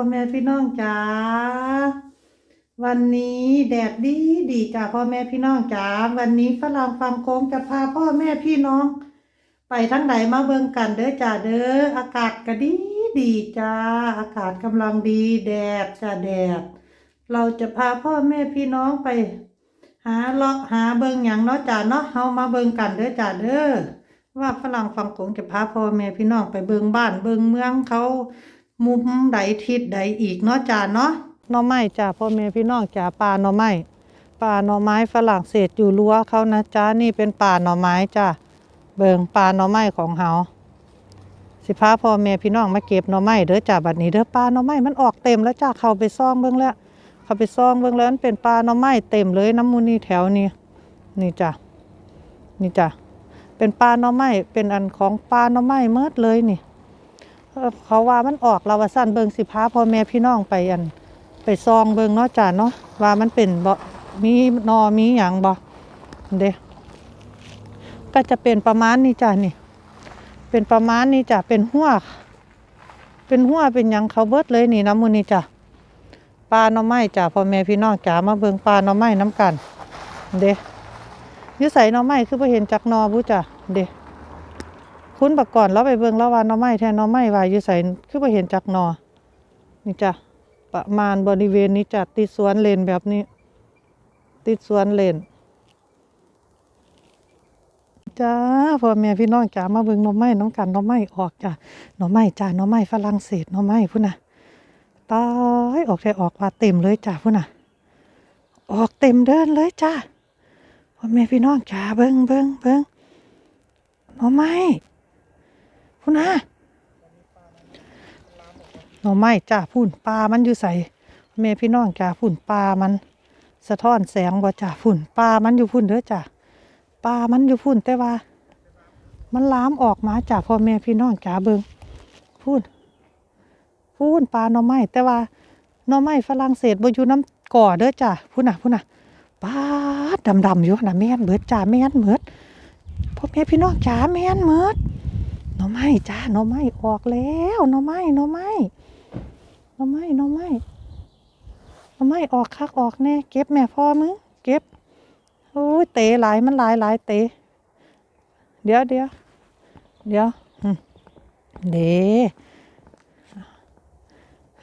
พ่อแม่พี่น้องจ๋าวันนี้แดดดีดีจ้าพ่อแม่พี่น้องจ๋าวันนี้ฝรั่งฟังโค้งจะพาพ่อแม่พี่น้อง ไปทั้งไหนมาเบิ่งกันเด้อจ้าเด้ออากาศก็ดีดีจ้าอากาศกำลังดี แดดจ้าแดด เราจะพาพ่อแม่พี่น้องไป หาเลาะหาเบิ่งหยังเนาะจ้าเนาะเฮามาเบิ่งกันเด้อจ้าเด้อว่าฝรั่งฟังโขงจะพาพ่อแม่พี่น้องไปเบิ่งบ้านเบิ่งเมืองเขา มุมใดทิศใดอีกเนาะจ้าเนาะหน่อไม้จ้าพ่อแม่พี่น้องจ้าป่าหน่อไม้ป่าหน่อไม้ฝรั่งเศสอยู่รั้วเขานะจ้านี่เป็นป่าหน่อไม้จ้าเบิงป่าหน่อไม้ของเฮาสิพาพ่อแม่พี่น้องมาเก็บหน่อไม้เด้อจ้าบัดนี้เด้อป่าหน่อไม้มันออกเต็มแล้วจ้าเขาไปซ่องเบิ่งแล้วเขาไปซ่องเบิ่งแล้วมันเป็นป่าหน่อไม้เต็มเลยน้ำมูนี่แถวนี้นี่จ้ะนี่จ้ะเป็นป่าหน่อไม้เป็นอันของป่าหน่อไม้เมิดเลยนี่ เขาว่ามันออกเราว่าสั้นเบิงสิพาพ่อแม่พี่น้องไปอัน ไปซองเบิงเนาะจ้ะเนาะว่ามันเป็นบ่มีนอมีหยังบ่เด้ก็จะเป็นประมาณนี้จ้ะนี่ เป็นประมาณนี้จ้ะเป็นหัวเป็นหัวเป็นยังเขาเบิดเลยนี่น้ำมูนี่จ้ะปลาหน่อไม้จ้ะพ่อแม่พี่น้องจ๋ามาเบิงปลาหน่อไม้น้ำกัน เด้ยุใส่หน่อไม้คือบ่เห็นจักนอบุจ้ะเด้ คุณประก่อนเราไปเบิ่งแล้วว่าน่อไม้แทนน่อไม้ว่าอยู่ใส่คือบ่เห็นจักนอนี่จ้ะประมาณบริเวณนี้จ้ะติดสวนเลนแบบนี้ ติดสวนเลนจ้าพ่อแม่พี่น้องจ๋ามาเบิ่งน่อไม้น้องกันน่อไม้ออกจ้ะน่อไม้จ้ะน่อไม้ฝรั่งเศสน่อไม้พุ่นน่ะตายออกได้ออกมาเต็มเลยจ้าพุ่นน่ะ ออกเต็มเดินเลยจ้าพ่อแม่พี่น้องจ้าเบิ้งเบิ้งเบิ้งน่อไม้ พุ่นนะหน่อไม้จ้าพุ่นปลามันอยู่ใส่พ่อแม่พี่น้องจ้าพุ่นปลามัน สะท้อนแสงบ่จ้าพุ่นปลามันอยู่พุ่นเด้อจ้าปลามันอยู่พุ่นแต่ว่า มันล้ามออกมาจาพ่อแม่พี่น้องจ้าเบิ้งพุ่นพูนปลาหน่อไม้แต่ว่าหน่อไม้ฝรั่งเศสบ่อยู่น้ำก่อเด้อจ้ะพูนน่ะพูนน่ะปลาดำดำๆอยู่นะแม่นเบิดจ้าแม่นเบิดพ่อแม่พี่น้องจ๋าแม่นเบิด น่อไม้จ้าน่อไม้ออกแล้วน่อไม้น่อไม้น่อไม้น่อไม้หน่อไม้ออกคักออกแน่เก็บแม่พ่อมึงเก็บโอ้ยเตะหลายมันหลายหลายเตะเดี๋ยวเดี๋ยวเดี๋ยวเด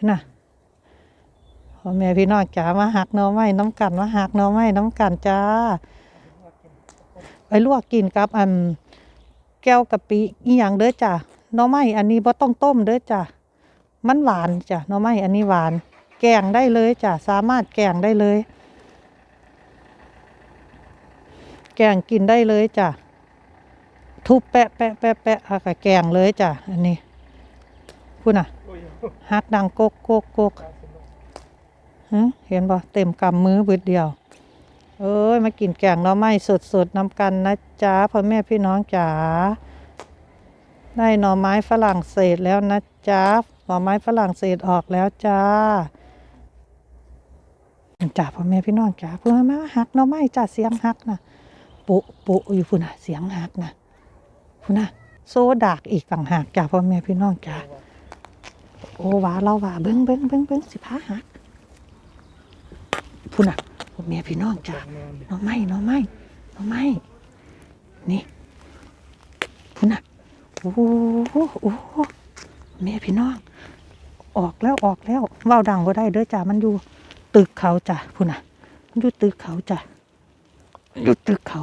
น่ะพ่อแม่พี่น้องจ๋ามาหักน่อไม้น้ำกันมาหักน่อไม้น้ำกันจ้าไปลวกกินกับอัน แก้วกะปิอีหยังเด้อจ้ะหน่อไม้อันนี้บ่ต้องต้มเด้อจ้ะมันหวานจ้ะหน่อไม้อันนี้หวาน แกงได้เลยจ้ะสามารถแกงได้เลย แกงกินได้เลยจ้ะทุบแปะแปะแปะแปะแล้วก็แกงเลยจ้ะอันนี้พูดน่ะฮักดังโกกโกกโกกฮะเห็นบ่เต็มกำมือเบิดเดียว เอ้ยมากินแกงหน่อไม้สดๆนำกันนะจ๊ะพ่อแม่พี่น้องจ๋าได้หน่อไม้ฝรั่งเศสแล้วนะจ๊ะหน่อไม้ฝรั่งเศสออกแล้วจ้าจ้าพ่อแม่พี่น้องจ๋าพ่อมาหักหน่อไม้จ้าเสียงหักนะปุปุอยู่พุ่นน่ะเสียงหักนะพุ่นน่ะโซดากอีกต่างหากจ้าพ่อแม่พี่น้องจ๋าโอ้ว่าเราว่าเบิ้งเบิ้งเบิ้งเบิ้งสิพาหักพูน่ะ พวกเมียพี่น้องจ้าน้องไม้น้องไม้น้องไม้นี่พูน่ะโอ้โหโอ้โหเมียพี่น้อง ออกแล้วออกแล้วเว้าดังบ่ได้เด้อจ้ามันอยู่ตึกเขาจ้ะพูน่ะมันอยู่ตึกเขาจ้ะอยู่ตึกเขา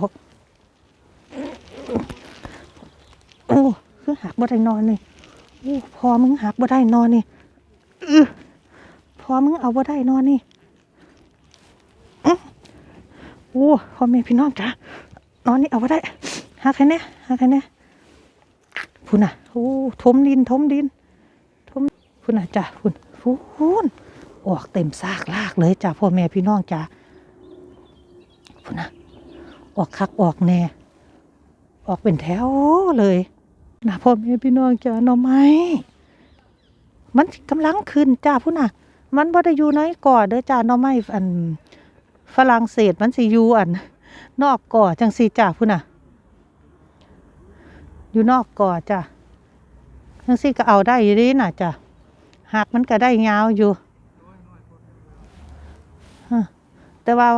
โอ้คือหักบ่ได้นอนเลยโอ้พอมึงหักบ่ได้นอนนี่อื้อพอมึงเอาบ่ได้นอนนี่อื้อโอ้ พ่อแม่พี่น้องจ้านอนนี่เอาบ่ได้หักใครเนี่ยหักใครเนี่ยพุ่นน่ะโอ้ทมดินทมดินทมพุ่นน่ะจ้ะพุ่นพุ่นออกเต็มซากลากเลยจ้ะพ่อแม่พี่น้องจ้ะพุ่นน่ะออกคักออกแน่ออกเป็นแถวเลยนะพ่อแม่พี่น้องจ้าหน่อไม้มันกำลังขึ้นจ้าพุ่นน่ะ มันบ่ได้อยู่ในก่อเด้อจ้าหน่อไม้อัน ฝรั่งเศสมันสิอยู่อัน นอกก่อจังสีจ้าพุ่นน่ะ อยู่นอกก่อจ้าจังสีก็เอาได้อยู่ดีน่ะจ้าหักมันก็ได้ยาวอยู่แต่ว่า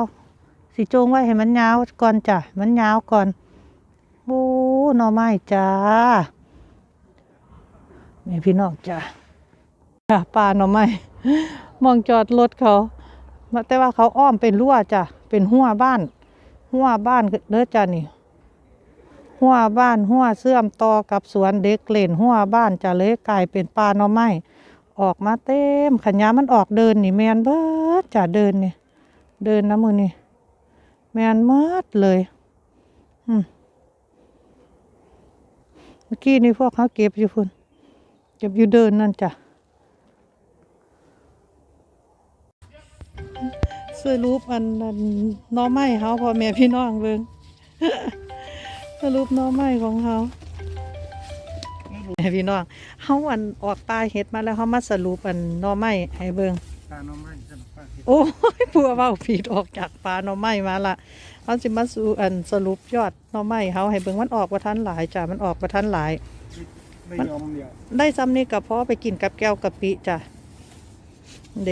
สิจงไว้ให้มันยาวก่อนจ้ะ มันยาวก่อนโอ้หน่อไม้จ้าแม่พี่น้องจ้าจ้าปลาหน่อไม้มองจอดรถเขา แต่ว่าเขาอ้อมเป็นรั้วจ้ะ เป็นหัวบ้าน หัวบ้านเด้อจ้ะนี่ หัวบ้านหัวเสื่อมต่อกับสวนเด็กเล่นหัวบ้านจะเลยกลายเป็นป่าหน่อไม้ออกมาเต็มขันยามันออกเดินนี่แมนเบิดจะเดินนี่เดินนะมือนี่แมนเมิดเลยอืมเมื่อกี้นี่พวกเขาเก็บอยู่พุ่นเก็บอยู่เดินนั่นจ้ะ สรุปอันนั้นหน้อไม้เขาพ่อแม่พี่น้องเบิ่งสรุปหน้อไม้ของเขาแม่พี่น้องเขาอันออกปลายเห็ดมาแล้วเขามาสรุปอันหน้อไม้ให้เบิงตาน้องไม้ขนมปังเห็ดโอ้ยพัวเว้าผิดออกจากปลาหน่อไม้มาละเขาสิมาสู่อันสรุปยอดหน่อไม้เขาให้เบิงมันออกประทันหลายจ้ะมันออกประทันหลายไม่ยอมเดียวได้ซ้ำนี่กับพ่อไปกินกับแก้วกะปิจ้ะเด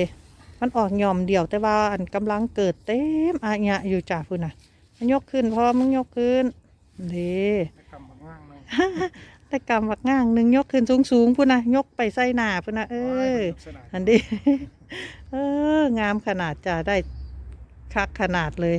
มันออกหย่อมเดียวแต่ว่าอันกำลังเกิดเต็มอาญะอยู่จ้ะพุ่นน่ะ มันยกขึ้นพ่อมึงยกขึ้นเดให้กำบักว่างเลยแต่กำบักง่างหนึ่งยกขึ้นสูงสูงๆพุ่นนะยกไปใส่หน้าพุ่นนะเออสนานอันนี้เอองามขนาดจะได้คักขนาดเลย